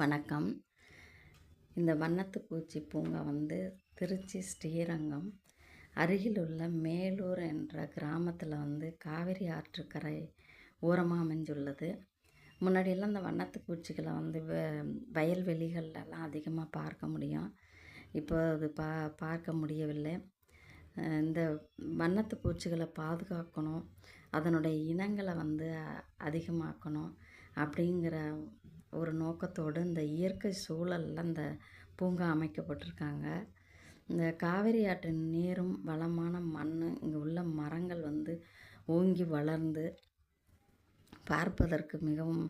வணக்கம். இந்த வண்ணத்து பூச்சி பூங்கா வந்து திருச்சி ஸ்ரீரங்கம் அருகில் உள்ள மேலூர் என்ற கிராமத்தில் வந்து காவிரி ஆற்றுக்கரை ஓரமாக அமைஞ்சுள்ளது. முன்னாடியெல்லாம் இந்த வண்ணத்து பூச்சிகளை வந்து வ வயல்வெளிகள்லாம் அதிகமாக பார்க்க முடியும். இப்போ அது பா பார்க்க முடியவில்லை. இந்த வண்ணத்து பூச்சிகளை பாதுகாக்கணும். அதனுடைய இனங்களை வந்து அதிகமாக்கணும் அப்படிங்கிற ஒரு நோக்கத்தோடு இந்த இயற்கை சூழலில் அந்த பூங்கா அமைக்கப்பட்டிருக்காங்க. இந்த காவிரி ஆற்றின் நீரும் வளமான மண் இங்கே உள்ள மரங்கள் வந்து ஓங்கி வளர்ந்து பார்ப்பதற்கு மிகவும்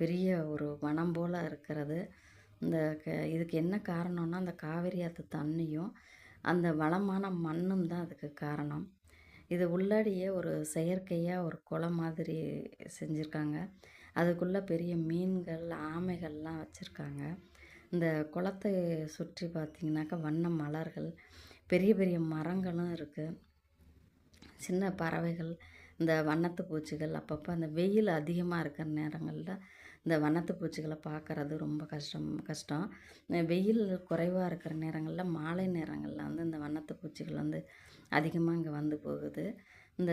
பெரிய ஒரு வனம் போல் இருக்கிறது. இந்த க இதுக்கு என்ன காரணம்னா அந்த காவிரி ஆற்று தண்ணியும் அந்த வளமான மண்ணும் தான் அதுக்கு காரணம். இது உள்ளாடியே ஒரு செயற்கையாக ஒரு குளம் மாதிரி செஞ்சுருக்காங்க. அதுக்குள்ளே பெரிய மீன்கள் ஆமைகள்லாம் வச்சுருக்காங்க. இந்த குளத்தை சுற்றி பார்த்திங்கனாக்கா வண்ண மலர்கள் பெரிய பெரிய மரங்களும் இருக்குது சின்ன பறவைகள் இந்த வண்ணத்து பூச்சிகள் அப்பப்போ அந்த வெயில் அதிகமாக இருக்கிற நேரங்களில் இந்த வண்ணத்து பூச்சிகளை பார்க்குறது ரொம்ப கஷ்டம் கஷ்டம். வெயில் குறைவாக இருக்கிற நேரங்களில் மாலை நேரங்களில் வண்ணத்துப்பூச்சிகள் பூச்சிகள் வந்து அதிகமாக இங்கே வந்து போகுது. இந்த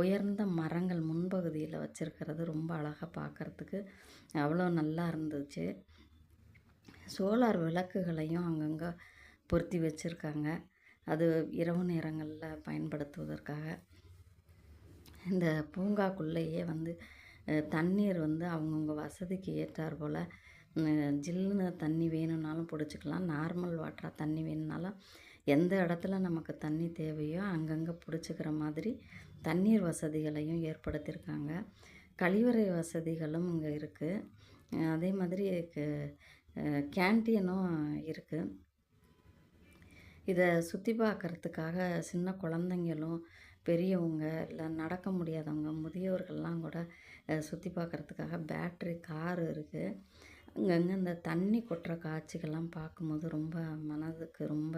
உயர்ந்த மரங்கள் முன்பகுதியில் வச்சுருக்கிறது ரொம்ப அழகாக பார்க்குறதுக்கு அவ்வளோ நல்லா இருந்துச்சு. சோலார் விளக்குகளையும் அங்கங்கே பொருத்தி வச்சுருக்காங்க. அது இரவு நேரங்களில் பயன்படுத்துவதற்காக. இந்த பூங்காக்குள்ளேயே வந்து தண்ணீர் வந்து அவங்கவுங்க வசதிக்கு ஏற்றார் போல் ஜில்லுன்னு தண்ணி வேணும்னாலும் பிடிச்சிக்கலாம். நார்மல் வாட்டராக தண்ணி வேணும்னாலும் எந்த இடத்துல நமக்கு தண்ணி தேவையோ அங்கங்கே பிடிச்சிக்கிற மாதிரி தண்ணீர் வசதிகளையும் ஏற்படுத்தியிருக்காங்க. கழிவறை வசதிகளும் இங்கே இருக்குது அதே மாதிரி கேன்டீனும் இருக்குது இதை சுற்றி பார்க்கறதுக்காக சின்ன குழந்தைங்களும் பெரியவங்க இல்லை நடக்க முடியாதவங்க முதியோர்கள்லாம் கூட சுற்றி பார்க்கறதுக்காக பேட்ரி கார் இருக்குது அங்கங்கே இந்த தண்ணி கொட்டுற காட்சிகள்லாம் பார்க்கும்போது ரொம்ப மனதுக்கு ரொம்ப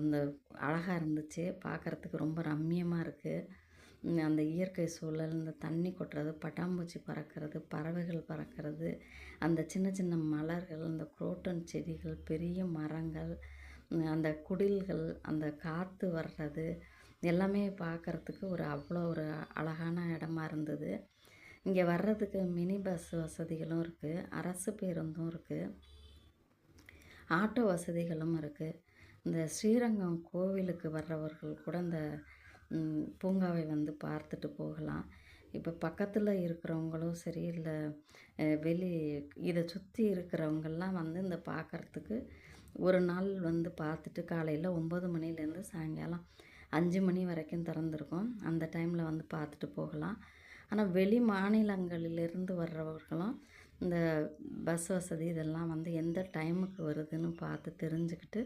இந்த அழகாக இருந்துச்சு. பார்க்கறதுக்கு ரொம்ப ரம்மியமாக இருக்குது அந்த இயற்கை சூழல் இந்த தண்ணி கொட்டுறது பட்டாம்பூச்சி பறக்கிறது பறவைகள் பறக்கிறது அந்த சின்ன சின்ன மலர்கள் அந்த குரோட்டன் செடிகள் பெரிய மரங்கள் அந்த குடில்கள் அந்த காற்று வர்றது எல்லாமே பார்க்கறதுக்கு ஒரு அவ்வளோ ஒரு அழகான இடமா இருந்தது. இங்கே வர்றதுக்கு மினி பஸ் வசதிகளும் இருக்குது அரசு பேருந்தும் இருக்குது ஆட்டோ வசதிகளும் இருக்குது இந்த ஸ்ரீரங்கம் கோவிலுக்கு வர்றவர்கள் கூட இந்த பூங்காவை வந்து பார்த்துட்டு போகலாம். இப்போ பக்கத்தில் இருக்கிறவங்களும் சரி இல்லை வெளி இதை சுற்றி இருக்கிறவங்கெல்லாம் வந்து இந்த பார்க்குறதுக்கு ஒரு நாள் வந்து பார்த்துட்டு காலையில் ஒம்பது மணிலேருந்து சாயங்காலம் அஞ்சு மணி வரைக்கும் திறந்துருக்கும். அந்த டைமில் வந்து பார்த்துட்டு போகலாம். ஆனால் வெளி மாநிலங்களிலிருந்து வர்றவர்களும் இந்த பஸ் வசதி இதெல்லாம் வந்து எந்த டைமுக்கு வருதுன்னு பார்த்து தெரிஞ்சுக்கிட்டு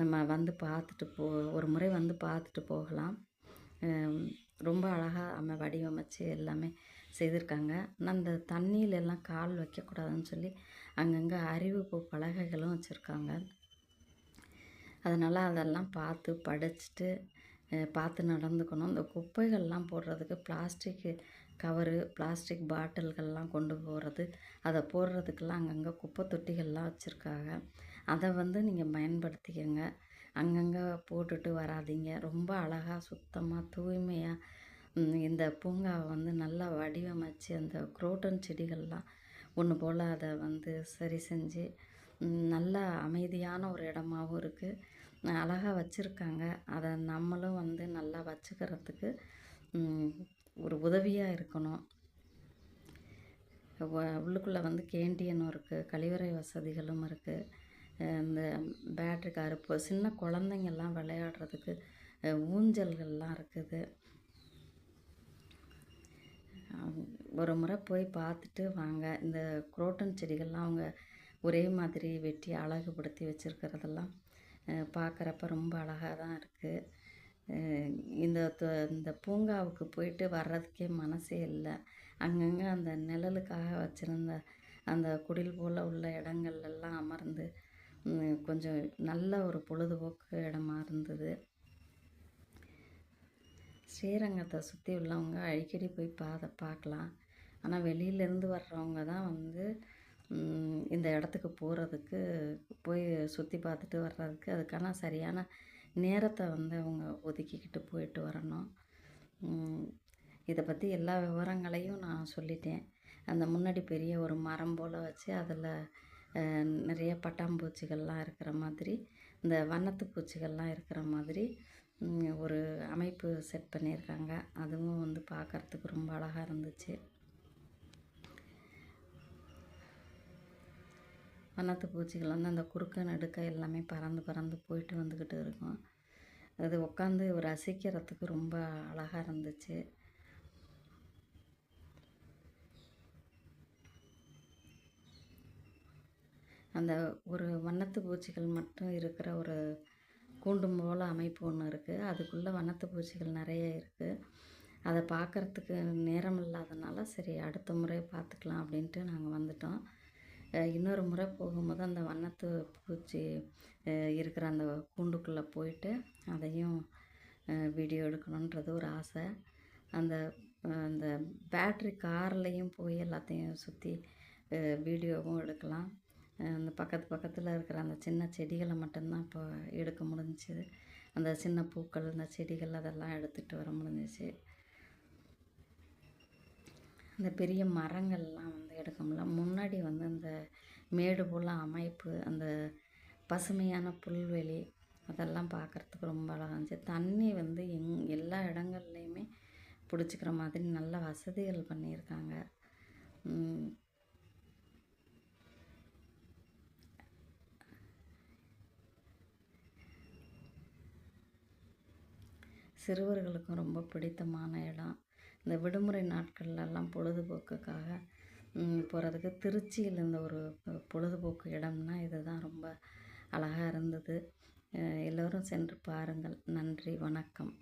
நம்ம வந்து பார்த்துட்டு போ ஒரு முறை வந்து பார்த்துட்டு போகலாம். ரொம்ப அழகாக நம்ம வடிவமைச்சு எல்லாமே செய்திருக்காங்க. ஆனால் அந்த தண்ணியில எல்லாம் கால் வைக்கக்கூடாதுன்னு சொல்லி அங்கங்கே அறிவிப்பு பலகைகளும் வச்சுருக்காங்க. அதனால் அதெல்லாம் பார்த்து படிச்சுட்டு பார்த்து நடந்துக்கணும். இந்த குப்பைகள்லாம் போடுறதுக்கு பிளாஸ்டிக்கு கவரு பிளாஸ்டிக் பாட்டில்கள்லாம் கொண்டு போகிறது அதை போடுறதுக்கெல்லாம் அங்கங்கே குப்பை தொட்டிகள்லாம் வச்சுருக்காங்க. அதை வந்து நீங்கள் பயன்படுத்திக்கங்க. அங்கங்கே போட்டுட்டு வராதீங்க. ரொம்ப அழகாக சுத்தமாக தூய்மையாக இந்த பூங்காவை வந்து நல்லா வடிவமைச்சு அந்த குரோட்டன் செடிகள்லாம் ஒன்று போல் அதை வந்து சரி செஞ்சு நல்லா நல்ல அமைதியான ஒரு இடமாவும் இருக்குது அழகாக வச்சுருக்காங்க. அதை நம்மளும் வந்து நல்லா வச்சுக்கிறதுக்கு ஒரு உதவியாக இருக்கணும். உள்ளுக்குள்ளே வந்து கேண்டீனும் இருக்குது கழிவறை வசதிகளும் இருக்குது இந்த பேட்ரி கார் இப்போ சின்ன குழந்தைங்கள்லாம் விளையாடுறதுக்கு ஊஞ்சல்கள்லாம் இருக்குது. ஒரு முறை போய் பார்த்துட்டு வாங்க. இந்த குரோட்டன் செடிகள்லாம் அவங்க ஒரே மாதிரி வெட்டி அழகுபடுத்தி வச்சுருக்கிறதெல்லாம் பார்க்குறப்ப ரொம்ப அழகாக தான் இருக்குது இந்த த- இந்த பூங்காவுக்கு போயிட்டு வர்றதுக்கே மனசே இல்லை. அங்கங்கே அந்த நிழலுக்காக வச்சுருந்த அந்த குடில் போல் உள்ள இடங்கள்லாம் அமர்ந்து கொஞ்சம் நல்ல ஒரு பொழுதுபோக்கு இடமா இருந்தது. ஸ்ரீரங்கத்தை சுற்றி உள்ளவங்க அடிக்கடி போய் பாத பார்க்கலாம். ஆனால் வெளியிலேருந்து வர்றவங்க தான் வந்து இந்த இடத்துக்கு போகிறதுக்கு போய் சுற்றி பார்த்துட்டு வர்றதுக்கு அதுக்கான சரியான நேரத்தை வந்து அவங்க ஒதுக்கிக்கிட்டு போயிட்டு வரணும். இதை பற்றி எல்லா விவரங்களையும் நான் சொல்லிட்டேன். அந்த முன்னாடி பெரிய ஒரு மரம் போல் வச்சு அதில் நிறைய பட்டாம்பூச்சிகள்லாம் இருக்கிற மாதிரி இந்த வண்ணத்து பூச்சிகள்லாம் இருக்கிற மாதிரி ஒரு அமைப்பு செட் பண்ணியிருக்காங்க. அதுவும் வந்து பார்க்கறதுக்கு ரொம்ப அழகாக இருந்துச்சு. வண்ணத்து பூச்சிகள் வந்து அந்த குறுக்க நடுக்க எல்லாமே பறந்து பறந்து போயிட்டு வந்துக்கிட்டு இருக்கும். அது உட்காந்து ரசிக்கிறதுக்கு ரொம்ப அழகாக இருந்துச்சு. அந்த ஒரு வண்ணத்து பூச்சிகள் மட்டும் இருக்கிற ஒரு கூண்டும் போல் அமைப்பு ஒன்று இருக்குது அதுக்குள்ளே வண்ணத்து பூச்சிகள் நிறைய இருக்குது அதை பார்க்குறதுக்கு நேரம் இல்லாதனால சரி அடுத்த முறை பார்த்துக்கலாம் அப்படின்ட்டு நாங்கள் வந்துட்டோம். இன்னொரு முறை போகும்போது அந்த வண்ணத்து பூச்சி இருக்கிற அந்த கூண்டுக்குள்ளே போயிட்டு அதையும் வீடியோ எடுக்கணுன்றது ஒரு ஆசை. அந்த அந்த பேட்ரி கார்லேயும் போய் எல்லாத்தையும் சுற்றி வீடியோவும் எடுக்கலாம். அந்த பக்கத்து பக்கத்தில் இருக்கிற அந்த சின்ன செடிகளை மட்டும்தான் இப்போ எடுக்க முடிஞ்சிது. அந்த சின்ன பூக்கள் அந்த செடிகள் அதெல்லாம் எடுத்துகிட்டு வர முடிஞ்சிச்சு. அந்த பெரிய மரங்கள்லாம் எடுக்கும்ல எடுக்க முடியல முன்னாடி வந்து அந்த மேடு போல் அமைப்பு அந்த பசுமையான புல்வெளி அதெல்லாம் பார்க்குறதுக்கு ரொம்ப அழகாக இருந்துச்சு. தண்ணி வந்து எங் எல்லா இடங்கள்லையுமே பிடிச்சிக்கிற மாதிரி நல்ல வசதிகள் பண்ணியிருக்காங்க. சிறுவர்களுக்கும் ரொம்ப பிடித்தமான இடம். இந்த விடுமுறை நாட்கள்லலாம் பொழுதுபோக்குக்காக போகிறதுக்கு திருச்சியில் இந்த ஒரு பொழுதுபோக்கு இடம்னா இதுதான். ரொம்ப அழகாக இருந்தது. எல்லோரும் சென்று பாருங்கள். நன்றி. வணக்கம்.